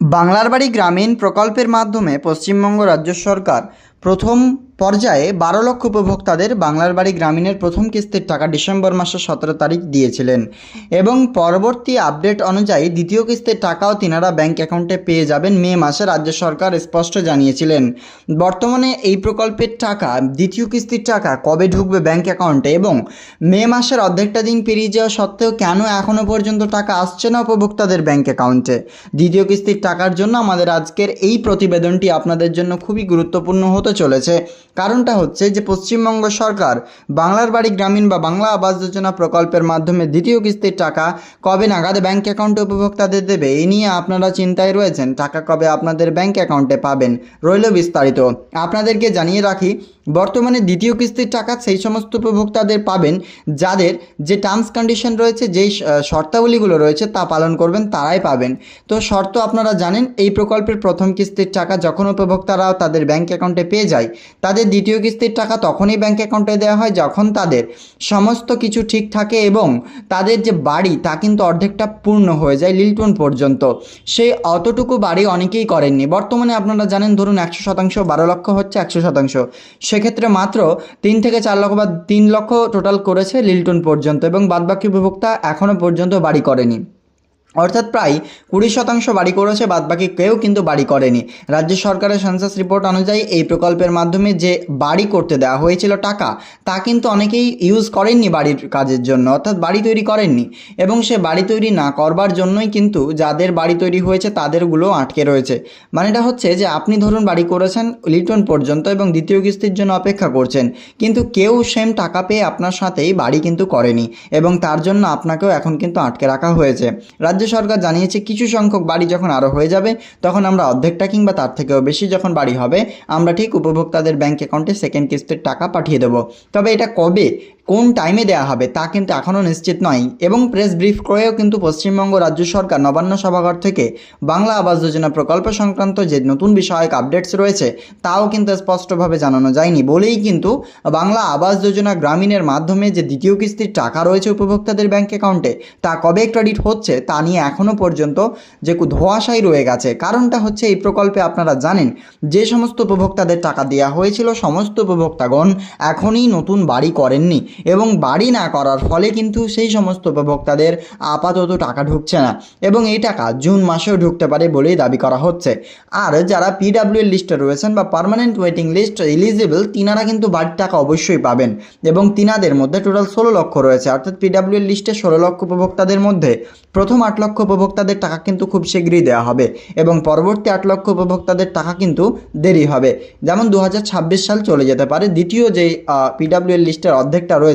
বাংলার বাড়ি গ্রামীণ প্রকল্পের মাধ্যমে পশ্চিমবঙ্গ রাজ্য সরকার প্রথম পর্যায়ে বারো লক্ষ উপভোক্তাদের বাংলার বাড়ি গ্রামীণের প্রথম কিস্তির টাকা ডিসেম্বর মাসের সতেরো তারিখ দিয়েছিলেন। এবং পরবর্তী আপডেট অনুযায়ী দ্বিতীয় কিস্তির টাকাও তিনারা ব্যাংক অ্যাকাউন্টে পেয়ে যাবেন মে মাসে, রাজ্য সরকার স্পষ্ট জানিয়েছিলেন। বর্তমানে এই প্রকল্পের টাকা, দ্বিতীয় কিস্তির টাকা কবে ঢুকবে ব্যাংক অ্যাকাউন্টে এবং মে মাসের অর্ধেকটা দিন পেরিয়ে যাওয়া সত্ত্বেও কেন এখনও পর্যন্ত টাকা আসছে না উপভোক্তাদের ব্যাংক অ্যাকাউন্টে? দ্বিতীয় কিস্তির টাকার জন্য আমাদের আজকের এই প্রতিবেদনটি আপনাদের জন্য খুবই গুরুত্বপূর্ণ হতে চলেছে। কারণটা হচ্ছে যে পশ্চিমবঙ্গ সরকার বাংলার বাড়ি গ্রামীণ বা বাংলা আবাস যোজনা প্রকল্পের মাধ্যমে দ্বিতীয় কিস্তির টাকা কবে নাগাদ ব্যাংক অ্যাকাউন্টে উপভোক্তাদের দেবে এই নিয়ে আপনারা চিন্তায় রয়েছেন। টাকা কবে আপনাদের ব্যাংক অ্যাকাউন্টে পাবেন? রইল বিস্তারিত। আপনাদেরকে জানিয়ে রাখি, বর্তমানে দ্বিতীয় কিস্তির টাকা সেই সমস্ত উপভোক্তাদের পাবেন যাদের যে টার্মস কন্ডিশন রয়েছে, যেই শর্তাবলীগুলো রয়েছে তা পালন করবেন, তারাই পাবেন। তো শর্ত আপনারা জানেন, এই প্রকল্পের প্রথম কিস্তির টাকা যখন উপভোক্তারা তাদের ব্যাংক অ্যাকাউন্টে পেয়ে যায়। তাদের দ্বিতীয় কিস্তির টাকা তখনই ব্যাঙ্ক অ্যাকাউন্টে দেওয়া হয় যখন তাদের সমস্ত কিছু ঠিক থাকে এবং তাদের যে বাড়ি তা কিন্তু অর্ধেকটা পূর্ণ হয়ে যায় লিল্টন পর্যন্ত। সেই অতটুকু বাড়ি অনেকেই করেননি। বর্তমানে আপনারা জানেন, ধরুন একশো শতাংশ, বারো লক্ষ হচ্ছে একশো শতাংশ। সেক্ষেত্রে মাত্র তিন থেকে চার লক্ষ বা তিন লক্ষ টোটাল করেছে লিল্টন পর্যন্ত এবং বাদবাকি উপভোক্তা এখনও পর্যন্ত বাড়ি করেনি। অর্থাৎ প্রায় কুড়ি শতাংশ বাড়ি করেছে, বাদবাকি কেউ কিন্তু বাড়ি করেনি। রাজ্য সরকারের সেন্সাস রিপোর্ট অনুযায়ী এই প্রকল্পের মাধ্যমে যে বাড়ি করতে দেওয়া হয়েছিল টাকা, তা কিন্তু অনেকেই ইউজ করেননি বাড়ির কাজের জন্য, অর্থাৎ বাড়ি তৈরি করেননি। এবং সে বাড়ি তৈরি না করবার জন্যই কিন্তু যাদের বাড়ি তৈরি হয়েছে, তাদেরগুলো আটকে রয়েছে। মানেটা হচ্ছে যে আপনি ধরুন বাড়ি করেছেন লিটন পর্যন্ত এবং দ্বিতীয় কিস্তির জন্য অপেক্ষা করছেন, কিন্তু কেউ সেম টাকা পেয়ে আপনার সাথেই বাড়ি কিন্তু করেনি এবং তার জন্য আপনাকেও এখন কিন্তু আটকে রাখা হয়েছে। রাজ্য সরকার জানিয়েছে কিছু সংখ্যক বাড়ি যখন আরও হয়ে যাবে, তখন আমরা অর্ধেকটা কিংবা তার থেকেও বেশি যখন বাড়ি হবে, আমরা ঠিক উপভোক্তাদের ব্যাংক অ্যাকাউন্টে সেকেন্ড কিস্তির টাকা পাঠিয়ে দেবো। তবে এটা কবে? কোন টাইমে দেওয়া হবে তা কিন্তু এখনও নিশ্চিত নয় এবং প্রেস ব্রিফ করেও কিন্তু পশ্চিমবঙ্গ রাজ্য সরকার নবান্ন সভাঘর থেকে বাংলা আবাস যোজনা প্রকল্প সংক্রান্ত যে নতুন বিষয়ক আপডেটস রয়েছে, তাও কিন্তু স্পষ্টভাবে জানানো যায়নি। বলেই কিন্তু বাংলা আবাস যোজনা গ্রামীণের মাধ্যমে যে দ্বিতীয় কিস্তির টাকা রয়েছে উপভোক্তাদের ব্যাঙ্ক অ্যাকাউন্টে তা কবে ক্রেডিট হচ্ছে তা নিয়ে এখনও পর্যন্ত যে ধোঁয়াশাই রয়ে গেছে। কারণটা হচ্ছে এই প্রকল্পে আপনারা জানেন, যে সমস্ত উপভোক্তাদের টাকা দেওয়া হয়েছিল, সমস্ত উপভোক্তাগণ এখনই নতুন বাড়ি করেননি। এবং বাড়ি না করার ফলে কিন্তু সেই সমস্ত উপভোক্তাদের আপাতত টাকা ঢুকছে না এবং এই টাকা জুন মাসেও ঢুকতে পারে বলেই দাবি করা হচ্ছে। আর যারা পিডাব্লিউ লিস্টে রয়েছেন বা পার্মানেন্ট ওয়েটিং লিস্ট এলিজিবল তিনারা কিন্তু বাড়ির টাকা অবশ্যই পাবেন এবং তিনাদের মধ্যে টোটাল ষোলো লক্ষ রয়েছে। অর্থাৎ পিডাব্লিউ লিস্টে ষোলো লক্ষ উপভোক্তাদের মধ্যে প্রথম আট লক্ষ উপভোক্তাদের টাকা কিন্তু খুব শীঘ্রই দেওয়া হবে এবং পরবর্তী আট লক্ষ উপভোক্তাদের টাকা কিন্তু দেরি হবে। যেমন দু হাজার ছাব্বিশ সাল চলে যেতে পারে। দ্বিতীয় যে পিডাব্লিউ লিস্টের অর্ধেকটা রয়েছে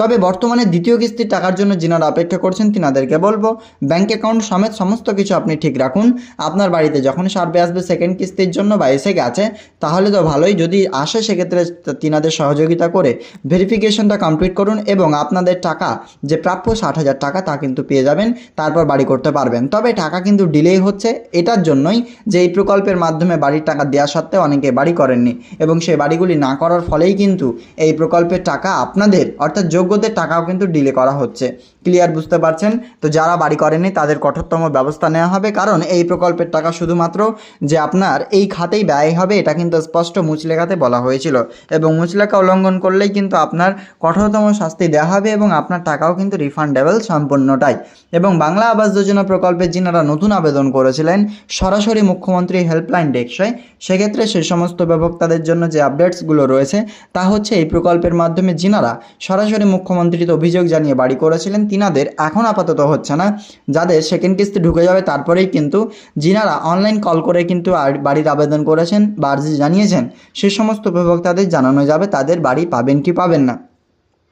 তবে বর্তমানে দ্বিতীয় কিস্তির টাকার জন্য যিনারা অপেক্ষা করছেন, তিনাদেরকে বলব ব্যাংক অ্যাকাউন্ট সমেত সমস্ত কিছু আপনি ঠিক রাখুন। আপনার বাড়িতে যখন সার্ভে আসবে সেকেন্ড কিস্তির জন্য বা এসে গেছে, তাহলে তো ভালোই। যদি আসে, সেক্ষেত্রে তিনাদের সহযোগিতা করে ভেরিফিকেশনটা কমপ্লিট করুন এবং আপনাদের টাকা, যে প্রাপ্য ষাট হাজার টাকা, তা কিন্তু পেয়ে যাবেন, তারপর বাড়ি করতে পারবেন। তবে টাকা কিন্তু ডিলেই হচ্ছে, এটার জন্যই যে এই প্রকল্পের মাধ্যমে বাড়ির টাকা দেওয়া সত্ত্বেও অনেকে বাড়ি করেননি এবং সেই বাড়িগুলি না করার ফলেই কিন্তু এই প্রকল্পের টাকা অর্থাৎ যোগ্যদের টাকাও কিন্তু ডিলে করা হচ্ছে। ক্লিয়ার বুঝতে পারছেন? তো যারা বাড়ি করেনি তাদের কঠোরতম ব্যবস্থা নেওয়া হবে। কারণ এই প্রকল্পের টাকা শুধুমাত্র যে আপনার এই খাতেই ব্যয় হবে, এটা কিন্তু স্পষ্ট মুচলেখাতে বলা হয়েছিল। এবং মুচলেখা উল্লঙ্ঘন করলেই কিন্তু আপনার কঠোরতম শাস্তি দেওয়া হবে এবং আপনার টাকাও কিন্তু রিফান্ডেবল সম্পূর্ণটাই। এবং বাংলা আবাস যোজনা প্রকল্পে যিনারা নতুন আবেদন করেছিলেন, সরাসরি মুখ্যমন্ত্রী হেল্পলাইন ডেস্কে সেক্ষেত্রে সে সমস্ত উপভোক্তাদের জন্য যে আপডেটসগুলো রয়েছে, তা হচ্ছে এই প্রকল্পের মাধ্যমে যিনারা সরাসরি মুখ্যমন্ত্রীতে অভিযোগ জানিয়ে বাড়ি করেছিলেন তিনাদের এখন আপাতত হচ্ছে না। যাদের সেকেন্ড কিস্তি ঢুকে যাবে, তারপরেই কিন্তু যিনারা অনলাইন কল করে কিন্তু বাড়ির আবেদন করেছেন বা আর্জি জানিয়েছেন। সে সমস্ত উপভোক্তাদের জানানো যাবে, তাদের বাড়ি পাবেন কি পাবেন না।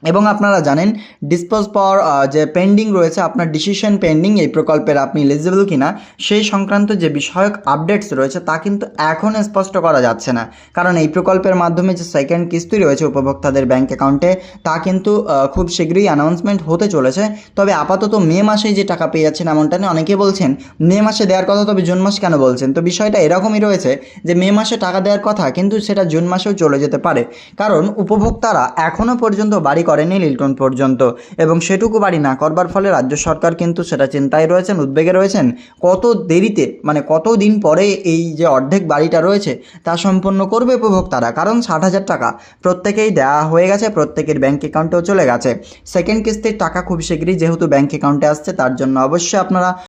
এবং আপনারা জানেন ডিসপোজ পাওয়ার যে পেন্ডিং রয়েছে, আপনার ডিসিশন পেন্ডিং এই প্রকল্পের আপনি এলিজিবল কিনা, সেই সংক্রান্ত যে বিষয়ক আপডেটস রয়েছে, তা কিন্তু এখন স্পষ্ট করা যাচ্ছে না। কারণ এই প্রকল্পের মাধ্যমে যে সেকেন্ড কিস্তি রয়েছে উপভোক্তাদের ব্যাংক অ্যাকাউন্টে তা কিন্তু খুব শীঘ্রই অ্যানাউন্সমেন্ট হতে চলেছে। তবে আপাতত মে মাসেই যে টাকা পেয়ে যাচ্ছেন এমনটা নিয়ে অনেকে বলছেন, মে মাসে দেওয়ার কথা তবে জুন মাস কেন বলছেন? তো বিষয়টা এরকমই রয়েছে যে, মে মাসে টাকা দেওয়ার কথা কিন্তু সেটা জুন মাসেও চলে যেতে পারে। কারণ উপভোক্তারা এখনও পর্যন্ত বাড়ি করেনি লিল্টন পর্যন্ত। এবং সেটুকু বাড়ি না করবার ফলে রাজ্য সরকার কিন্তু সেটা চিন্তায় রয়েছেন, উদ্বেগে রয়েছেন। কত দেরিতে মানে কত দিন পরে এই যে অর্ধেক বাড়িটা রয়েছে, তা সম্পন্ন করবে উপভোক্তারা? কারণ ষাট হাজার টাকা প্রত্যেকেই দেওয়া হয়ে গেছে, প্রত্যেকের ব্যাঙ্ক অ্যাকাউন্টেও চলে গেছে। সেকেন্ড কিস্তির টাকা খুব শীঘ্রই যেহেতু ব্যাঙ্ক অ্যাকাউন্টে আসছে, তার জন্য অবশ্যই আপনারা